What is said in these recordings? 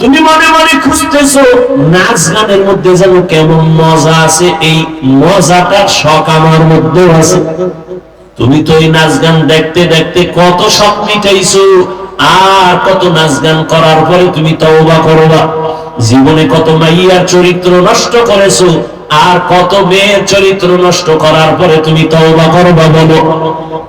তুমি মনে মনে খুঁজতেছো নাচ গানের মধ্যে যেন কেমন মজা আছে, এই শখ আমার আছে। তুমি তো এই নাচ গান দেখতে দেখতে কত শখ মিটাইছো, আর কত নাচ গান করার পরে তুমি তওবা করবা। জীবনে কত মাইয়ার চরিত্র নষ্ট করেছ আর কত মেয়ের চরিত্র নষ্ট করার পরে তুমি তওবা করবা বলো?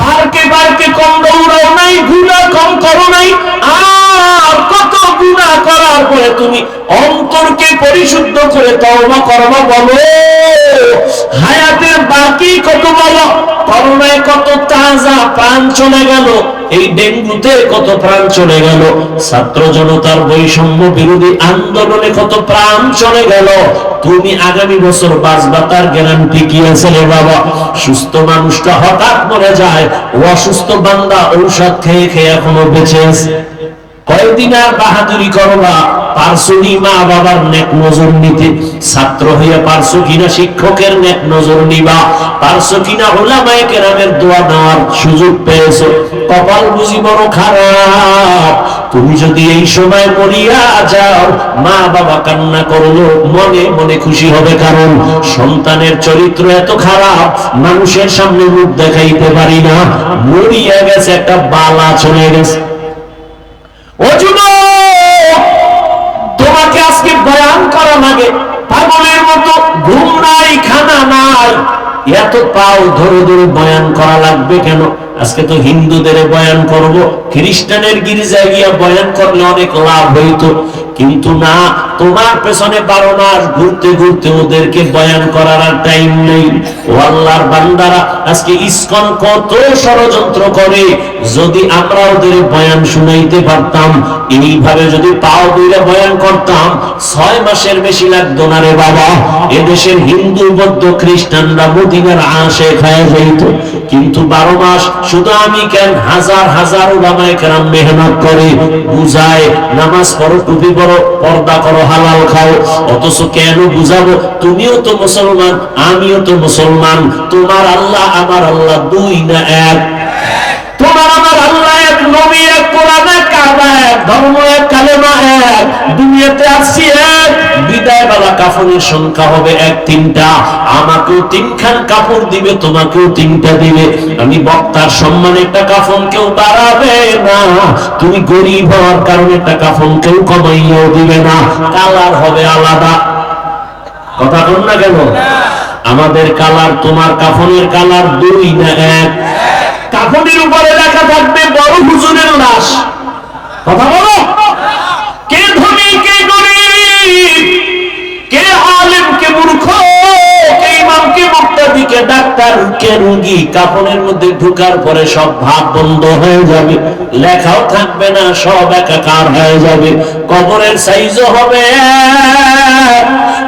পার্কে পার্কে কম দৌড়াও নাই, গুণা কম করো নাই, আর কত গুণা করার পরে তুমি অন্তরকে পরিশুদ্ধ করে তওবা করবা বলো? হায়াতের বাকি কত বলো করোনায় কত তাজা প্রাণ চলে গেল? এই ডেঙ্গুতে কত প্রাণ চলে গেল? ছাত্র জনতার বৈষম্য বিরোধী আন্দোলনে কত প্রাণ চলে গেল? তুমি আগামী বছর বাঁচবা, তার গ্যারান্টি কি আছে রে বাবা? সুস্থ মানুষটা হঠাৎ মরে যায়, অসুস্থ বান্দা ঔষধ খেয়ে খেয়ে এখনও বেঁচে আছে। কয়েকদিন আর বাহাদুরি পারছ নি মা বাবার নেক নজর নিতে? ছাত্র পারছ কিনা শিক্ষকের নেক নজর নিবা? পারছ কিনা কেরামের দোয়া সুযোগ পেয়েছ? কপাল বুঝি বড় খারাপ। তুমি যদি এই সময় মরিয়া যাও, মা বাবা কান্না করল মনে মনে খুশি হবে কারণ সন্তানের চরিত্র এত খারাপ, মানুষের সামনে মুখ দেখাইতে পারি না। মরিয়া গেছে, একটা বালা চলে গেছে। এত পাও ধরে ধরে বয়ান করা লাগবে কেন? আজকে তো হিন্দুদের বয়ান করব, খ্রিস্টানের গির্জায় গিয়া বয়ান করলে অনেক লাভ হইতো। কিন্তু না, তোমার পেছনে বারো মাস ঘুরতে ঘুরতে ওদেরকে বয়ান করার আর টাইম নেই। ও আল্লাহর বান্দারা আজকে ইসকন কত ষড়যন্ত্র করে, যদি আমরা ওদের বয়ান শুনাইতে পারতাম, এইভাবে যদি পাও দুইটা বয়ান করতাম, ছয় মাসের বেশি লাগতো না রে বাবা। এদেশের হিন্দু, বৌদ্ধ, খ্রিস্টানরা, মদিনার আশে খায় যাইত। কিন্তু বারো মাস শুধু আমি কেন হাজার হাজার ওলামায় কেরাম মেহনত করে, বুঝায়, নামাজ পড়ো, টুপি পড়ো পর্দা করো, হালাল খাও, অথচ কেন বুঝাবো? তুমিও তো মুসলমান, আমিও তো মুসলমান, তোমার আল্লাহ, আমার আল্লাহ দুই না এক। কাফনের সংখ্যা হবে এক তিনটা। আমাকেও তিনখান কাপড় দিবে, তোমাকেও তিনটা দিবে। আমি বক্তার কেউ বাড়াবে না। তুমি গরিব হওয়ার কারণে কেউ দিবে না। কালার হবে আলাদা। কথা না কেন? আমাদের কালার, তোমার কাফনের কালার দুই না এক। কাফনের উপরে লেখা থাকবে, বড় হুজুরের কে ডাক্তার কে রুগী কাপড়ের মধ্যে ঢুকার পরে সব ভাব বন্ধ হয়ে যাবে লেখাও থাকবে না, সব একাকার হয়ে যাবে কবরের সাইজও হবে।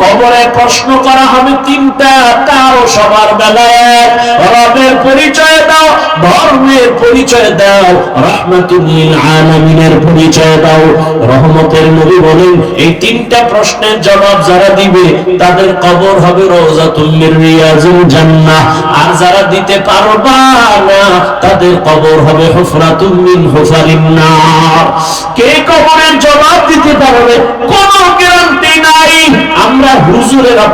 কবরে প্রশ্ন করা হবে তিনটা তাও সবার বেলায় রবের পরিচয় দাও, ধর্মের পরিচয় দাও, রহমাতুল্লিল আলামিনের পরিচয় দাও। রহমতের নবী বলেন, এই তিনটা প্রশ্নের জবাব যারা দিবে, তাদের কবর হবে রওজাতুল রিয়াজুল জান্নাহ। আর যারা দিতে পারবা না, তাদের কবর হবে হুফরাতুম মিন হুফারিন কে কবরের জবাব দিতে পারবে? কোনো হুজুরেরা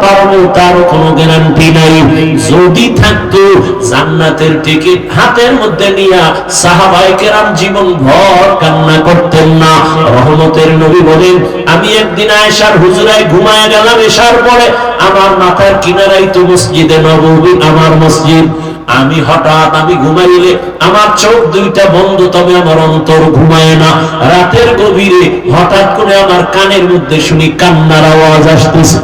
কোনো গ্যারান্টি নাই। যদি থাকতো, জান্নাতের টিকিট হাতের মধ্যে নিয়া সাহাবাই কেরাম জীবন ভর কান্না করতেন না। রহমতের নবী বলেন, আমি একদিন আয়েশার হুজুরায় ঘুমায় গেলাম এসার পরে আমার মাথার কিনারাই তো মসজিদে নবী আমার মসজিদ। আমি হঠাৎ আমি ঘুমাইলে আমার চোখ দুইটা বন্ধ, তবে আমার অন্তর ঘুমায় না। রাতের গভীরে হঠাৎ করে আমার কানের মধ্যে শুনি কান্নার আওয়াজ আসতেছে।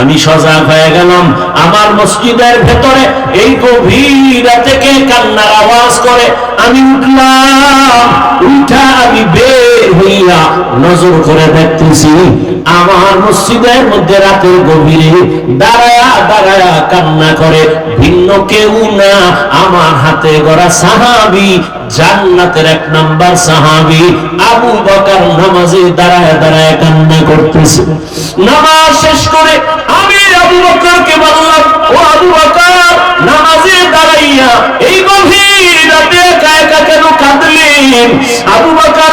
আমি সজাগ হয়ে গেলাম, আমার মসজিদের ভেতরে এই গভীর রাতে কে কান্নার আওয়াজ করে? আমি উঠলাম, উঠা আমি বের হইয়া নজর করে দেখতেছি, আমার মসজিদের মধ্যে রাতের গভীরে দাঁড়ায়া দাঁড়ায়া কান্না করে, ভিন্ন কেউ না, আমার হাতে গড়া সাহাবি, জান্নাতের এক নাম্বার সাহাবি, আবু বকর নামাজে দাঁড়ায় দাঁড়ায় কান্না করতেছে। নামাজ শেষ করে আমি আবু বকরকে বললাম, ও আবু বকর, নামাজে দাঁড়াইয়া এই গভীর রাতে একা একা কেন কাঁদলেন? আবু বকর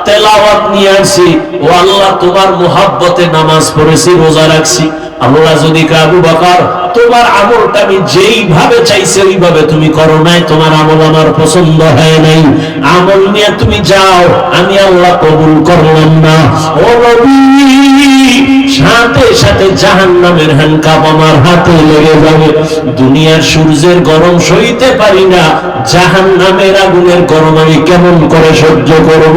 তেলাওয়াত নিয়ে আসি ও আল্লাহ, তোমার মোহাব্বতে নামাজ পড়েছি, রোজা রাখছি। আল্লাহ যদি আবু বকর, তোমার আমলটা আমি যেইভাবে চাইছি, ওইভাবে তুমি করো নাই। তোমার আমল আমার পছন্দ হয় নাই। আমল নিয়ে তুমি যাও, আমি আল্লাহ কবুল করলাম না। ও নবী! সাথে সাথে জাহান নামের হ্যান্ডকাপ আমার হাতে লেগে যাবে। দুনিয়ার সূর্যের গরম সইতে পারি না জাহান নামের আগুনের গরম আমি কেমন করে সহ্য করব?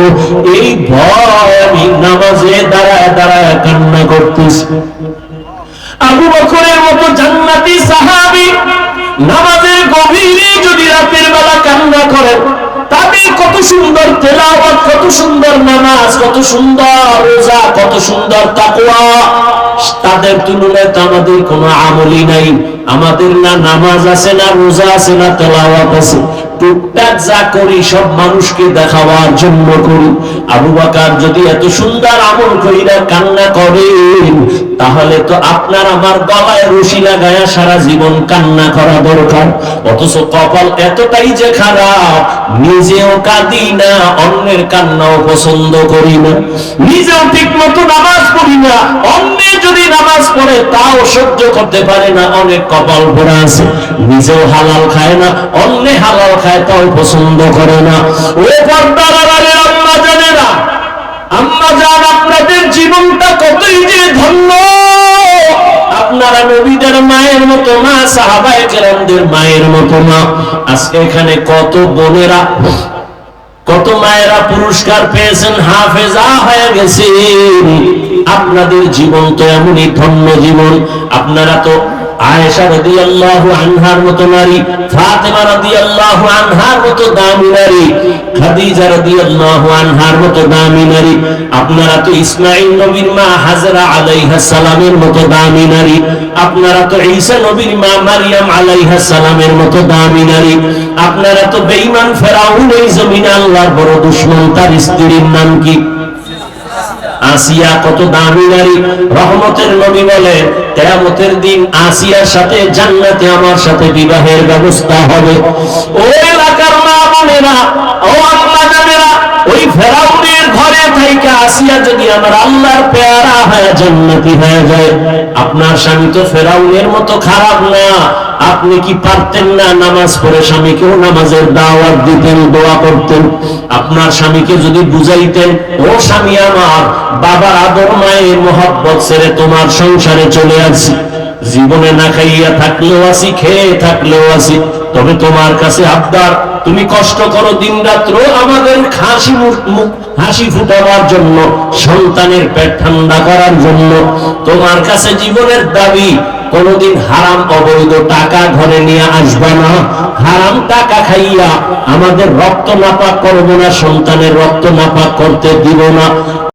এই ভয় আমি নামাজে দাঁড়ায় দাঁড়ায় কান্না করতেছি। আবু বকরের মতো জান্নাতি সাহাবী নামাজের গভীরে যদি রাতের বেলা কান্না করেন তাদের কত সুন্দর তেলাওয়াত, কত সুন্দর নামাজ, কত সুন্দর রোজা, কত সুন্দর তাকওয়া। তাদের তুলনায় তো আমাদের কোনো আমলই নাই। আমাদের না নামাজ আছে, না রোজা আছে, না তেলাওয়াত আছে। টুকটাক যা করি, সব মানুষকে দেখাবার জন্য করি। আবু বাকার যদি এত সুন্দর আমল কান্না করেন তাহলে তো আপনার আমার গলায় রশি লাগায়া সারা জীবন কান্না করা দরকার। অথচ কপাল এতটাই যে খারাপ, নিজেও কাঁদি না, অন্যের কান্নাও পছন্দ করি না। নিজেও ঠিক মতো নামাজ পড়ি না, অন্যে যদি নামাজ পড়ে, তাও সহ্য করতে পারে না, অনেক কপাল ভরা আছে। নিজেও হালাল খায় না, অন্যে হালাল খায় তাও পছন্দ করে না। ও পর্দার আম্মা জানে না। আম্মা আপনাদের জীবনটা কতই যে ধন্য। আপনারা নবীদের মায়ের মতো মা কেরামদের মায়ের মতো মা আজকে এখানে কত বোনেরা, কত মায়েরা পুরস্কার পেয়েছেন, হাফেজা হয়ে গেছে আপনাদের জীবন তো এমনই ধন্য জীবন। আপনারা তো আয়েশা রাদিয়াল্লাহু আনহার মতো নারী, ফাতেমা রাদিয়াল্লাহু আনহার মতো দামি নারী, খাদিজা আনহার মতো দামি নারী, আপনারা তো ইসমাঈল নবীর মা হাজরা আলাইহা সালামের মতো দামি নারী, আপনারা তো ঈসা নবীর মা মারিয়াম আলাইহা সালামের মতো দামি নারী, আপনারা তো বেঈমান ফেরাউন এই জমিনে আল্লাহর বড় দুশমন, তার স্ত্রীর নাম কি? আসিয়া কত দামি নারী রহমতের নবী বলে, কেয়ামতের দিন আসিয়ার সাথে জান্নাতে আমার সাথে বিবাহের ব্যবস্থা হবে। ও এলাকার মা বোনেরা, ও আম্মা জানেরা, ওই ফেরাউনের ঘরে থেকে আসিয়া যদি আমার আল্লাহর পেয়ারা হয় জান্নাতি হয়ে যায়, আপনার স্বামী তো ফেরাউনের মতো খারাপ না। আপনি কি পারতেন না নামাজ পড়ে স্বামীকেও নামাজের দাওয়াত দিতেন, দোয়া করতেন? আপনার স্বামীকে যদি বুঝাইতেন, ও স্বামী আমার বাবার আদর মায়ের মোহাব্বত ছেড়ে তোমার সংসারে চলে আসি। জীবনে না খাইয়া থাকলেও আসি, খেয়ে থাকলেও আসি। তবে তোমার কাছে আবদার, তুমি কষ্ট করো দিন রাত্র আমাদের হাসি হাসি ফুটাবার জন্য, সন্তানের পেট ঠান্ডা করার জন্য। তোমার কাছে জীবনের দাবি কোনদিন হারাম অবৈধ টাকা ঘরে নিয়ে আসবে না। হারাম টাকা খাইয়া আমাদের রক্ত নাপাক করব না, সন্তানের রক্ত নাপাক করতে দিব না।